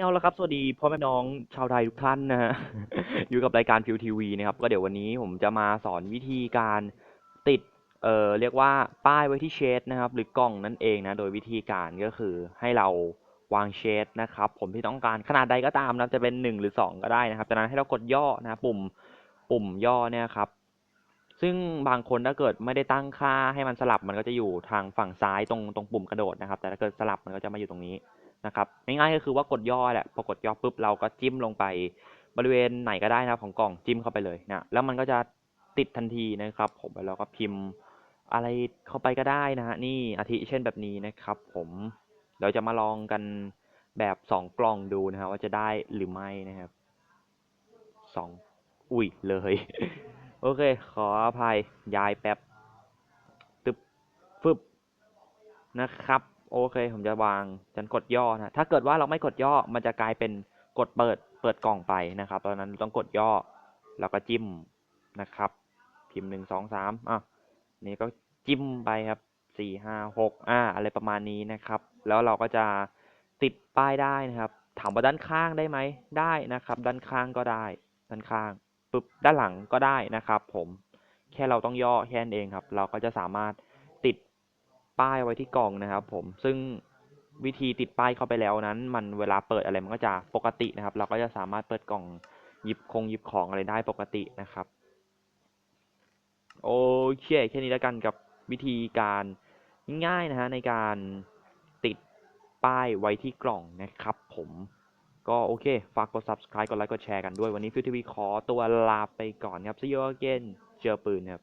เอาละครับ สวัสดีพ่อแม่น้องชาวไทยทุกท่านนะฮะ อยู่กับรายการฟิวทีวีนะครับ ก็เดี๋ยววันนี้ผมจะมาสอนวิธีการติด เอ่อ เรียกว่าป้ายไว้ที่เชดนะครับ หรือกล่องนั่นเองนะ โดยวิธีการก็คือให้เราวางเชดนะครับ ผมที่ต้องการขนาดใดก็ตามนะ จะเป็นหนึ่งหรือสองก็ได้นะครับ จากนั้นให้เรากดย่อนะ ปุ่ม ปุ่มย่อเนี่ยครับ ซึ่งบางคนถ้าเกิดไม่ได้ตั้งค่าให้มันสลับ มันก็จะอยู่ทางฝั่งซ้ายตรงตรงปุ่มกระโดดนะครับ แต่ถ้าเกิดสลับมันก็จะมาอยู่ตรงนี้ นะครับง่ายๆก็คือว่ากดย่อแหละพอกดย่อปุ๊บเราก็จิ้มลงไป บริเวณไหนก็ได้นะของกล่องจิ้มเข้าไปเลยนะแล้วมันก็จะติดทันทีนะครับผมแล้วก็พิมพ์อะไรเข้าไปก็ได้นะฮะนี่อาทิเช่นแบบนี้นะครับ ผมเราจะมาลองกันแบบสองกล่องดูนะครับว่าจะได้หรือไม่นะครับสองอุ้ยเลย โอเค ขออภัยย้ายแป๊บตึบฟึบนะครับ โอเคผมจะวางฉันกดย่อนะถ้าเกิดว่าเราไม่กดย่อมันจะกลายเป็นกดเปิดเปิดกล่องไปนะครับตอนนั้นต้องกดย่อแล้วก็จิ้มนะครับ พิมพ์หนึ่งสองสามอะนี่ก็จิ้มไปครับสี่ห้าหกอ่าอะไรประมาณนี้นะครับ แล้วเราก็จะติดป้ายได้นะครับ ถามว่าด้านข้างได้ไหมได้นะครับ ด้านข้างก็ได้ด้านข้างปุ๊บด้านหลังก็ได้นะครับ ผมแค่เราต้องย่อแค่นั้นเองครับ เราก็จะสามารถติด ป้ายไว้ที่กล่องนะครับ ผมซึ่งวิธีติดป้ายเข้าไปแล้วนั้น มันเวลาเปิดอะไรมันก็จะปกตินะครับ เราก็จะสามารถเปิดกล่องหยิบคงหยิบของอะไรได้ปกตินะครับ โอเคแค่นี้แล้วกันกับวิธีการง่ายๆนะฮะในการติดป้ายไว้ที่กล่องนะครับ ผมก็โอเค ฝากกด subscribe กดไลค์กดแชร์กันด้วย วันนี้ฟิวทีวีขอตัวลาไปก่อนครับ see you again เจอปืนครับ